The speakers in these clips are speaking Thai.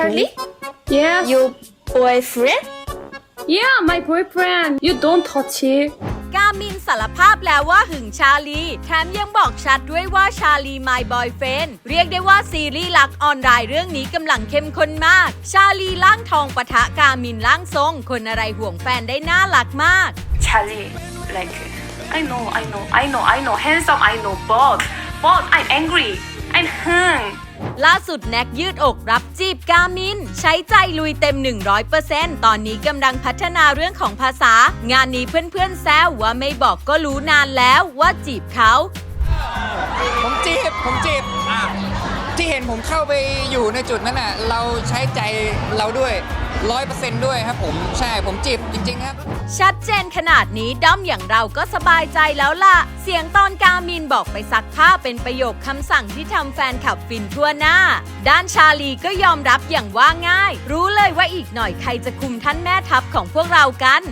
Charlie Yes. your boyfriend Yeah, my boyfriend. You don't touch it. กามินสารภาพแล้วว่าหึงชาลี แถมยังบอกชัดด้วยว่าชาลี my boyfriend เรียกได้ว่าซีรีส์รักออนไลน์เรื่องนี้กำลังเข้มข้นมาก ชาลีล่างทองปะทะกามินล่างทรง คนอะไรห่วงแฟนได้น่ารักมาก Charlie, like, I know, I know, I know, I know, handsome, I know, but, but I'm angry. I'm hung. ล่าสุดแน็กยืดอกรับจีบกามิน ใช้ใจลุยเต็ม 100%ตอนนี้กำลังพัฒนาเรื่องของภาษา งานนี้เพื่อนๆแซวว่าไม่บอกก็รู้นานแล้วว่าจีบเขา ผมจีบ ผมจีบ ที่เห็นผมเข้าไปอยู่ในจุดนั้นน่ะ เราใช้ใจเราด้วยร้อยเปอร์เซนต์ด้วยครับผม ใช่ผมจีบจริง ๆ ครับ ชัดเจนขนาดนี้ด้อมอย่างเราก็สบายใจแล้วล่ะ เสียงตอนกามินบอกไปซักผ้าเป็นประโยคคำสั่งที่ทำแฟนขับฟินทั่วหน้า ด้านชาลีก็ยอมรับอย่างว่าง่าย รู้เลยว่าอีกหน่อยใครจะคุมท่านแม่ทัพของพวกเรากัน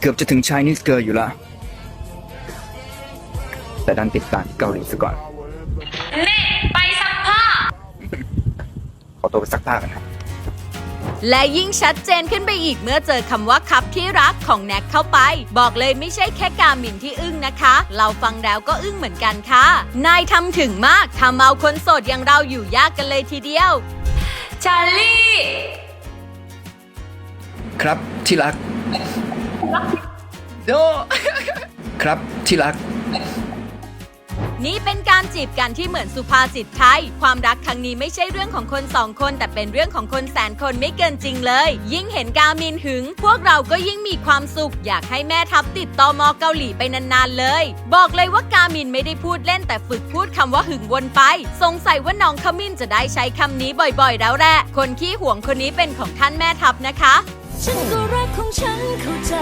เกือบจะถึง Chinese Girl อยู่ละแต่ดันติดตามที่เกาหลีซะก่อน ไปซักผ้า ขอ ตัวไปซักผ้ากันนะและยิ่งชัดเจนขึ้นไปอีกเมื่อเจอคำว่าครับที่รักของแน็กเข้าไป บอกเลยไม่ใช่แค่กามินที่อึ้งนะคะ เราฟังแล้วก็อึ้งเหมือนกันค่ะ นายทำถึงมากทำเอาคนโสดอย่างเราอยู่ยากกันเลยทีเดียว Charlie! ครับที่รักโดครับที่รัก นี่เป็นการจีบกันที่เหมือนสุภาษิตไทย ความรักครั้งนี้ไม่ใช่เรื่องของคนสองคน แต่เป็นเรื่องของคนแสนคนไม่เกินจริงเลย ยิ่งเห็นกามินหึง พวกเราก็ยิ่งมีความสุข อยากให้แม่ทัพติดต่อมอเกาหลีไปนานๆเลย บอกเลยว่ากามินไม่ได้พูดเล่นแต่ฝึกพูดคำว่าหึงวนไป สงสัยว่าน้องขมิ้นจะได้ใช้คำนี้บ่อยๆ แล้วแหละ คนขี้ห่วงคนนี้เป็นของท่านแม่ทัพนะคะฉันก็รักของฉันเข้าใจ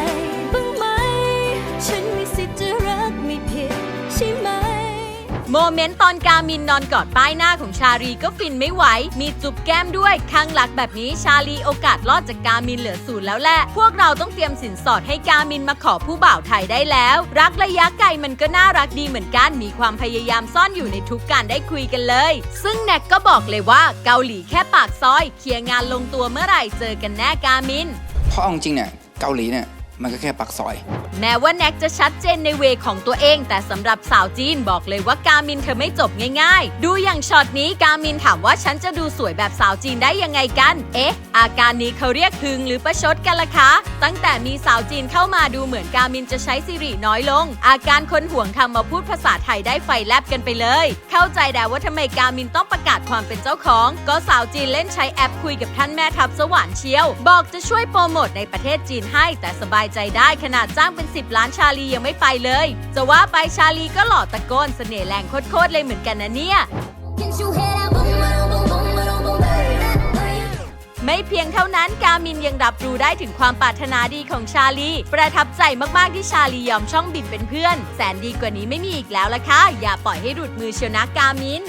โมเมนต์ตอนกามินนอนกอดป้ายหน้าของชาลีก็ฟินไม่ไหว มีจุบแก้มด้วยข้างหลักแบบนี้ชาลีโอกาสรอดจากกามินเหลือศูนย์แล้วแหละ พวกเราต้องเตรียมสินสอดให้กามินมาขอผู้บ่าวไทยได้แล้ว รักระยะไกลมันก็น่ารักดีเหมือนกัน มีความพยายามซ่อนอยู่ในทุกการได้คุยกันเลย ซึ่งแน็กก็บอกเลยว่าเกาหลีแค่ปากซอย เคลียร์งานลงตัวเมื่อไหร่เจอกันแน่กามิน เพราะเอาจริงเนี่ยเกาหลีเนี่ยมันก็แค่ปักซอย แม้ว่าแน็กจะชัดเจนในเวของตัวเอง แต่สำหรับสาวจีนบอกเลยว่ากามินเธอไม่จบง่ายๆ ดูอย่างช็อตนี้กามินถามว่าฉันจะดูสวยแบบสาวจีนได้ยังไงกัน เอ๊ะ อาการนี้เขาเรียกหึงหรือประชดกันล่ะคะ ตั้งแต่มีสาวจีนเข้ามาดูเหมือนกามินจะใช้สิริน้อยลง อาการคนห่วงทำมาพูดภาษาไทยได้ไฟแลบกันไปเลย เข้าใจแล้วว่าทำไมกามินต้องประกาศความเป็นเจ้าของ ก็สาวจีนเล่นใช้แอปคุยกับท่านแม่ทัพสวรรค์เชียว บอกจะช่วยโปรโมทในประเทศจีนให้ แต่สบายใจได้ขนาดจ้างเป็น10 ล้านชาลียังไม่ไปเลย จะว่าไปชาลีก็หล่อตะโกนเสน่ห์แรงโคตรๆเลยเหมือนกันนะเนี่ย ไม่เพียงเท่านั้นกามินยังรับรู้ได้ถึงความปรารถนาดีของชาลี ประทับใจมากๆที่ชาลียอมช่องบินเป็นเพื่อน แสนดีกว่านี้ไม่มีอีกแล้วละค่ะอย่าปล่อยให้หลุดมือเชียวนะกามิน